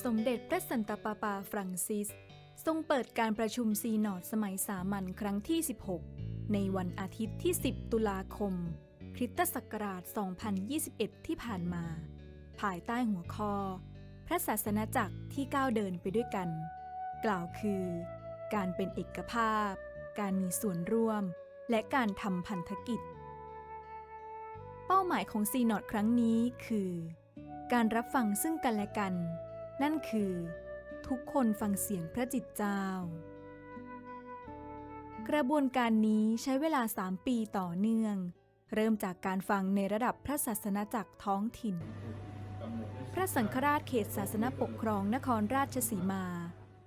สมเด็จพระสันตะปาปาฟรังซิส ทรงเปิดการประชุมซีนอดสมัยสามัญครั้งที่ 16 ในวันอาทิตย์ที่ 10 ตุลาคม คริสตศักราช 2021 ที่ผ่านมา ภายใต้หัวข้อ พระศาสนาจักรที่ก้าวเดินไปด้วยกัน กล่าวคือ การเป็นเอกภาพ การมีส่วนร่วม และการทำพันธกิจ เป้าหมายของซีนอดครั้งนี้คือ การรับฟังซึ่งกันและกัน นั่นคือ ทุกคนฟังเสียงพระจิตเจ้า กระบวนการนี้ใช้เวลา3ปีต่อเนื่อง เริ่มจากการฟังในระดับพระศาสนาจักรท้องถิ่น พระสังฆราชเขตศาสนปกครองนครราชสีมา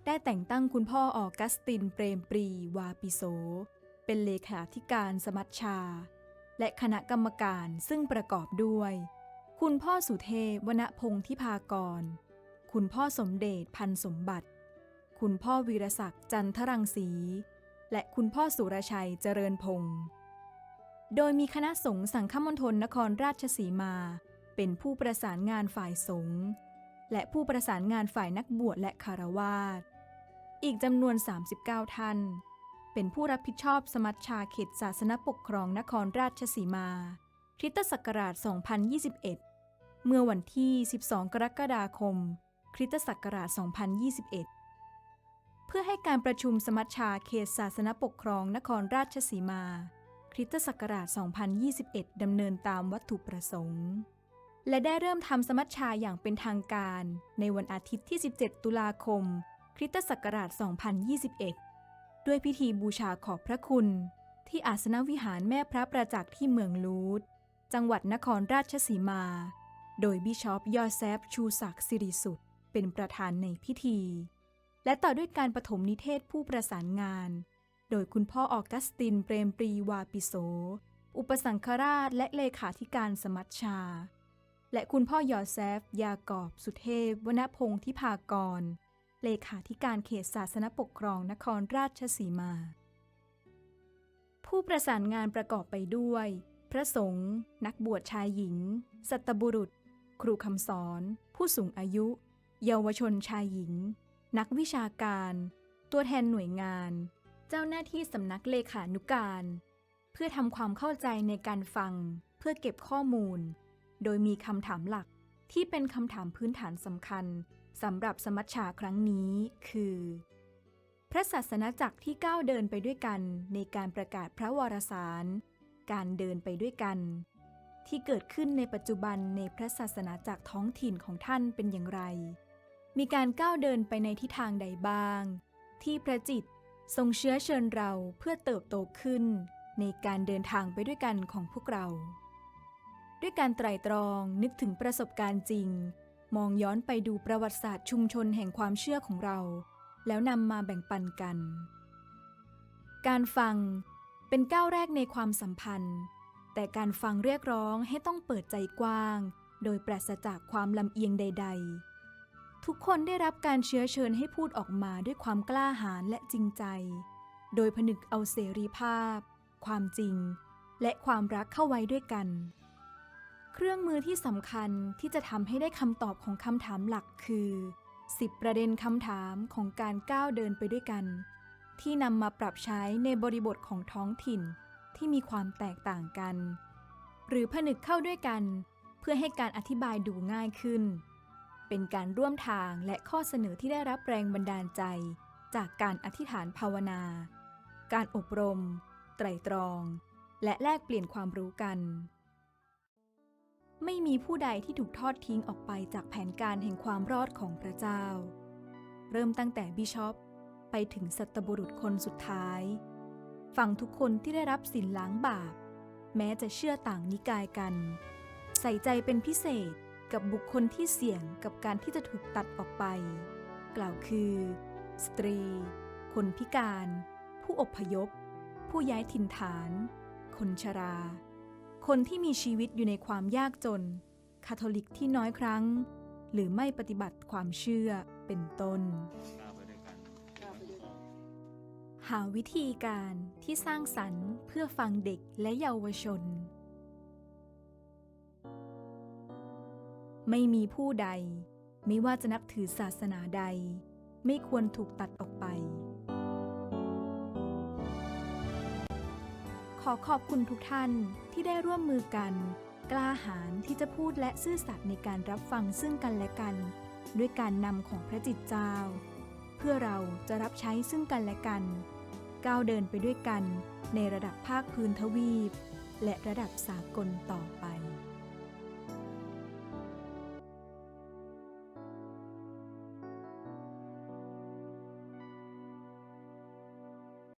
ได้แต่งตั้งคุณพ่อออกัสตินเปรมปรีวาปิโส เป็นเลขาธิการสมัชชา และคณะกรรมการซึ่งประกอบด้วย คุณพ่อสุเทพวนพงศ์ทิพากร คุณพ่อสมเด็จพันสมบัติ คุณพ่อวีรศักดิ์จันทรังสี และคุณพ่อสุรชัยเจริญพงศ์โดยมีคณะสงฆ์สังฆมณฑลนครราชสีมา เป็นผู้ประสานงานฝ่ายสงฆ์และผู้ประสานงานฝ่ายนักบวชและคารวาสอีกจำนวน 39 ท่าน เป็นผู้รับผิดชอบสมัชชาเขตศาสนปกครองนครราชสีมาคริสตศักราช 2021 เมื่อวันที่ 12 กรกฎาคม คริสตศักราช 2021 เพื่อให้การประชุมสมัชชาเขตศาสนปกครองนครราชสีมา คริสตศักราช 2021 ดำเนินตามวัตถุประสงค์ และได้เริ่มทำสมัชชาอย่างเป็นทางการ ในวันอาทิตย์ที่ 17 ตุลาคม คริสตศักราช 2021 ด้วยพิธีบูชาขอบพระคุณ ที่อาสนวิหารแม่พระประจักษ์ที่เมืองลูดจังหวัดนครราชสีมา โดยบิชอปยอแซฟชูศักดิ์สิริสุด เป็นประธานในพิธี และต่อด้วยการปฐมนิเทศผู้ประสานงาน โดยคุณพ่อออกัสตินเปรมปรีวาปิโส อุปสังฆราชและเลขาธิการสมัชชา และคุณพ่อยอแซฟ ยากอบ สุเทพ วนพงศ์ทิพากร เลขาธิการเขตศาสนปกครองนครราชสีมา ผู้ประสานงานประกอบไปด้วย พระสงฆ์นักบวชชายหญิง สัตบุรุษ ครูคำสอน ผู้สูงอายุ เยาวชนชายหญิง นักวิชาการ ตัวแทนหน่วยงาน เจ้าหน้าที่สำนักเลขานุการ เพื่อทำความเข้าใจในการฟัง เพื่อเก็บข้อมูล โดยมีคำถามหลักที่เป็นคำถามพื้นฐานสำคัญสำหรับสมัชชาครั้งนี้คือ พระศาสนาจักรที่ก้าวเดินไปด้วยกันในการประกาศพระวรสาร การเดินไปด้วยกัน ที่เกิดขึ้นในปัจจุบันในพระศาสนาจักรท้องถิ่นของท่านเป็นอย่างไร มีการก้าวเดินไปในทิศทางใดบ้าง ที่พระจิตทรงเชื้อเชิญเราเพื่อเติบโตขึ้น ในการเดินทางไปด้วยกันของพวกเรา ด้วยการไตร่ตรองนึกถึงประสบการณ์จริง มองย้อนไปดูประวัติศาสตร์ชุมชนแห่งความเชื่อของเรา แล้วนำมาแบ่งปันกัน การฟังเป็นก้าวแรกในความสัมพันธ์ แต่การฟังเรียกร้องให้ต้องเปิดใจกว้าง โดยปราศจากความลำเอียงใด ๆ ทุกคนได้รับการเชื้อเชิญให้พูดออกมาด้วยความกล้าหาญและจริงใจ โดยผนึกเอาเสรีภาพ ความจริง และความรักเข้าไว้ด้วยกัน เครื่องมือที่สำคัญที่จะทำให้ได้คำตอบของคำถามหลักคือ 10 ประเด็นคำถามของการก้าวเดินไปด้วยกัน ที่นำมาปรับใช้ในบริบทของท้องถิ่นที่มีความแตกต่างกัน หรือผนึกเข้าด้วยกัน เพื่อให้การอธิบายดูง่ายขึ้น เป็นการร่วมทางและข้อเสนอที่ได้รับแรงบันดาลใจ จากการอธิษฐานภาวนา การอบรม ไตรตรอง และแลกเปลี่ยนความรู้กัน ไม่มีผู้ใดที่ถูกทอดทิ้งออกไปจากแผนการแห่งความรอดของพระเจ้า เริ่มตั้งแต่บิชอปไปถึงสัตบุรุษคนสุดท้าย ฝั่งทุกคนที่ได้รับสินล้างบาป แม้จะเชื่อต่างนิกายกัน ใส่ใจเป็นพิเศษ กับบุคคลที่เสี่ยงกับการที่จะถูกตัดออกไป กล่าวคือ สตรี คนพิการ ผู้อพยพ ผู้ย้ายถิ่นฐาน คนชรา คนที่มีชีวิตอยู่ในความยากจน คาทอลิกที่น้อยครั้ง หรือไม่ปฏิบัติความเชื่อเป็นต้นก้าวไปด้วยกันหาวิธีการที่สร้างสรรค์เพื่อฟังเด็กและเยาวชน ไม่มีผู้ใด ไม่ว่าจะนับถือศาสนาใด ไม่ควรถูกตัดออกไป ขอขอบคุณทุกท่านที่ได้ร่วมมือกัน กล้าหาญที่จะพูดและซื่อสัตย์ในการรับฟังซึ่งกันและกัน ด้วยการนำของพระจิตเจ้า เพื่อเราจะรับใช้ซึ่งกันและกัน ก้าวเดินไปด้วยกันในระดับภาคพื้นทวีป และระดับสากลต่อไป